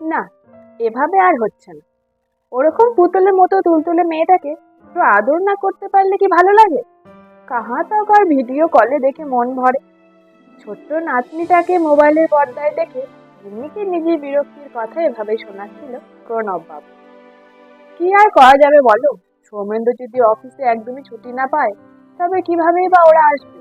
না, এভাবে আর হচ্ছে না। ওরকম পুতুলের মতো তুলতুলে মেয়েটাকে একটু আদর না করতে পারলে কি ভালো লাগে? কাহা তাক আর ভিডিও কলে দেখে মন ভরে। ছোট্ট নাতনিটাকে মোবাইলের পর্দায় দেখে এমনিকে নিজের বিরক্তির কথা এভাবে শোনাচ্ছিল প্রণব বাবু কি আর করা যাবে বলো? সৌমেন্দ্র যদি অফিসে একদমই ছুটি না পায়, তবে কিভাবেই বা ওরা আসবে?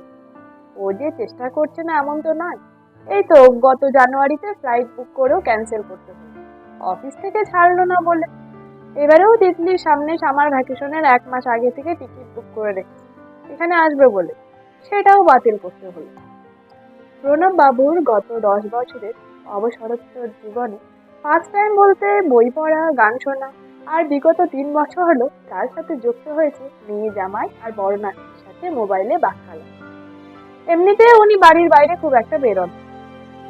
ও যে চেষ্টা করছে না এমন তো নয়। এই তো, গত জানুয়ারিতে ফ্লাইট বুক করেও ক্যান্সেল করতে হলো। অফিস থেকে ছাড়লো না বলে। এবারেও তিতলির সামনে সামার ভ্যাকেশনের এক মাস আগে থেকে টিকিট বুক করে রেখেছে। এখানে আসবে বলে। সেটাও বাতিল করতে হলো। প্রণব বাবুর গত দশ বছরের অবসরোত্তর জীবনে পাঁচ টাইম বলতে বই পড়া, গান শোনা আর বিগত তিন বছর হলো তার সাথে যুক্ত হয়েছে মেয়ে জামাই আর বড় নাতির সাথে মোবাইলে বাক্যালা এমনিতে উনি বাড়ির বাইরে খুব একটা বেরোন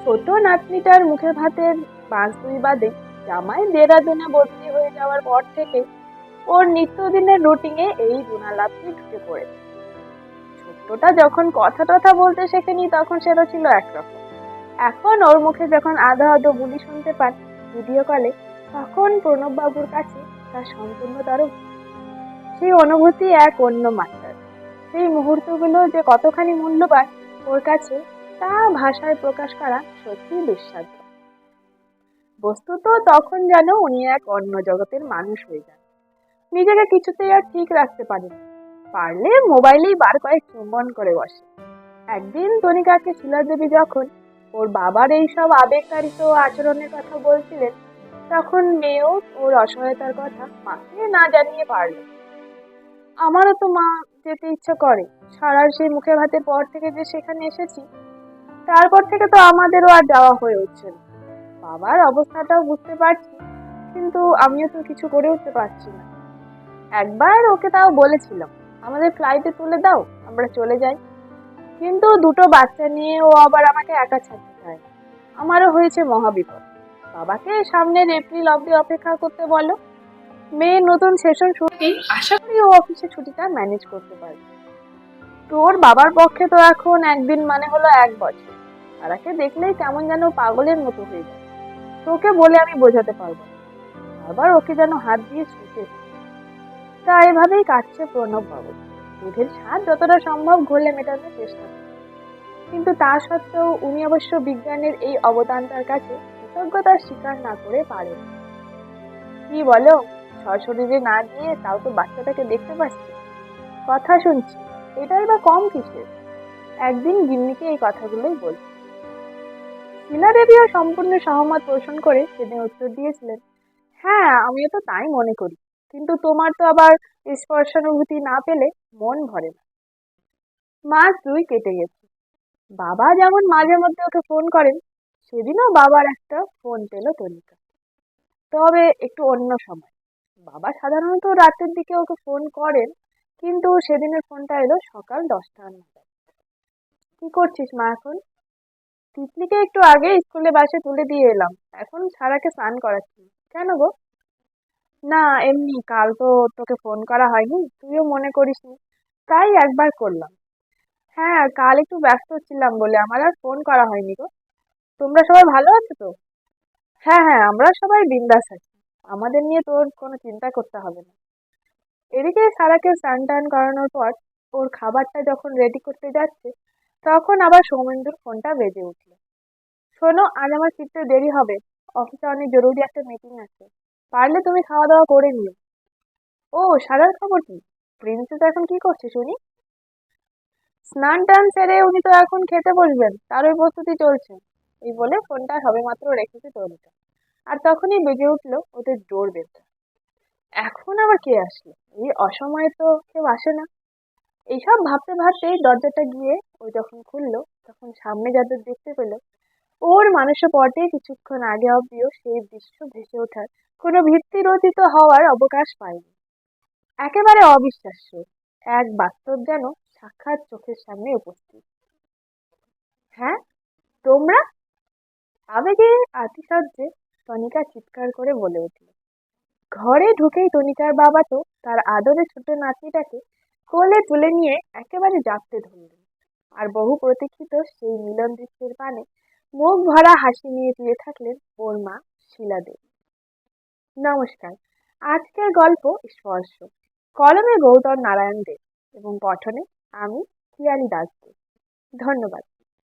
ছোট নাতনিটার মুখে ভাতের পাঁচ দুই বাদে জামাই দেরাদুনে বদলি হয়ে যাওয়ার পর থেকে ওর নিত্যদিনের রুটিনে এই গুণালাপটি ঢুকে পড়েছে। ছোট্টটা যখন কথা টথা বলতে শেখেনি, তখন সেটা ছিল একরকম। এখন ওর মুখে যখন আধা আধো বুলি শুনতে পান ভিডিও কলে তখন প্রণব বাবুর কাছে তার সম্পূর্ণতর সেই অনুভূতি এক অন্য মাত্রার সেই মুহূর্তগুলো যে কতখানি মূল্যবান, ওর কাছে তা ভাষায় প্রকাশ করা সত্যি দুঃসাধ্য। বস্তুত তখন যেন উনি এক অন্য জগতের মানুষ হয়ে যান। নিজেকে কিছুতেই আর ঠিক রাখতে পারেন পারলে মোবাইলেই বার কয়েক চুম্বন করে বসে। একদিন তনিকাকে শিলাদেবী যখন ওর বাবার এইসব আবেগতাড়িত আচরণের কথা বলছিলেন, তখন মেয়েও ওর অসহায়তার কথা মাকে না জানিয়ে পারল। আমারও তো মা যেতে ইচ্ছা করে। সারার সেই মুখে ভাতের পর থেকে যে সেখানে এসেছি তারপর থেকে তো আমাদেরও আর যাওয়া হয়ে উঠছে না। বাবার অবস্থাটাও বুঝতে পারছি, কিন্তু আমিও তো কিছু করে উঠতে পারছি না। একবার ওকে তাও বলেছিলাম, আমাদের ফ্লাইটে তুলে দাও, আমরা চলে যাই। কিন্তু দুটো বাচ্চা নিয়ে ও আবার আমাকে একা ছাড়তে চায় আমারও হয়েছে মহাবিপদ। বাবাকে সামনের এপ্রিল অবধি অপেক্ষা করতে বলো। মেয়ের নতুন সেশন শুরুতেই আশা করি ও অফিসে ছুটিটা ম্যানেজ করতে পারবে। তোর বাবার পক্ষে তো এখন একদিন মানে হলো এক বছর। তারাকে দেখলেই কেমন যেন পাগলের মতো হয়ে যায়। তোকে বলে আমি বোঝাতে পারব। বারবার ওকে যেন হাত দিয়ে ছুটে তা এভাবেই কাটছে প্রণব বাবু দুধের স্বাদ যতটা সম্ভব ঘোলে মেটানোর চেষ্টা কিন্তু তা সত্ত্বেও উনি অবশ্য বিজ্ঞানের এই অবদানটার কাছে কৃতজ্ঞতার স্বীকার না করে পারেন কি বলো? সশরীরে না গিয়ে তাও তো বাচ্চাটাকে দেখতে পাচ্ছি। কথা শুনছি। এটাই বা কম কিসের? একদিন গিন্নিকে এই কথাগুলোই বল শিলা দেবীও সম্পূর্ণ সহমত পোষণ করে সেদিন উত্তর দিয়েছিলেন হ্যাঁ আমিও তো তাই মনে করি, কিন্তু তোমার তো আবার স্পর্শানুভূতি না পেলে মন ভরে না। মাস দুই কেটে গেছে। বাবা যেমন মাঝে মধ্যে ওকে ফোন করেন, সেদিনও বাবার একটা ফোন পেল তনিকা। তবে একটু অন্য সময়। বাবা সাধারণত রাতের দিকে ওকে ফোন করেন, কিন্তু সেদিনের ফোনটা এলো সকাল দশটার নাগাদ কি করছিস মা এখন? তিতলিকে একটু আগে স্কুলে বাসে তুলে দিয়ে এলাম। এখন সারাকে স্নান করাচ্ছি। কেন গো? না, এমনি কাল তো তোকে ফোন করা হয়নি। তুইও মনে করিসনি। তাই একবার করলাম। হ্যাঁ কাল একটু ব্যস্ত ছিলাম বলে আমার আর ফোন করা হয়নি গো। তোমরা সবাই ভালো আছো তো? হ্যাঁ হ্যাঁ আমরা সবাই বিন্দাস আছি। আমাদের নিয়ে তোর কোনো চিন্তা করতে হবে না। এদিকে সারাকে স্নান টান করানোর পর ওর খাবারটা যখন রেডি করতে যাচ্ছে তখন আবার সৌমেন্দুর ফোনটা বেজে উঠল। শোনো, আজ আমার ফিরতে দেরি হবে। অফিসে অনেক জরুরি একটা মিটিং আছে। পারলে তুমি খাওয়া দাওয়া করে নিও। ও সারার খবর কি? প্রিন্সেস এখন কি করছে শুনি? স্নান টান সেরে উনি তো এখন খেতে বসবেন। তারই প্রস্তুতি চলছে। এই বলে ফোনটা সবেমাত্র রেখেছে তরুণটা। আর তখনই বেজে উঠল ওদের ডোর বেলটা এখন আবার কে আসলো? এই অসময়ে তো কেউ আসে না। এইসব ভাবতে ভাবতেই দরজাটা গিয়ে ও যখন খুললো, তখন সামনে যাদের দেখতে পেল, ওর মানুষ পটে কিছুক্ষণ আগে অব্দিও সেই দৃশ্য ভেসে ওঠার কোনো ভিত্তি রচিত হওয়ার অবকাশ পায়নি। একেবারে অবিশ্বাস্য, এক বাস্তব যেন সাক্ষাৎ চোখের সামনে উপস্থিত। হ্যাঁ তোমরা? আবেগে আতিশয্যে টনিকা চিৎকার করে বলে উঠল। ঘরে ঢুকেই টনিকার বাবা তো তার আদরে ছোট নাতনিটাকে কোলে তুলে নিয়ে একেবারে জাপতে ধরলেন। আর বহু প্রতীক্ষিত সেই মিলন দৃশ্যের পানে মুখ ভরা হাসি নিয়ে দিয়ে থাকলেন ওর মা শিলাদেব নমস্কার, আজকের গল্প স্পর্শ। কলমে গৌতম নারায়ণ দেব এবং পঠনে আমি শিয়ালি দাস দেব ধন্যবাদ।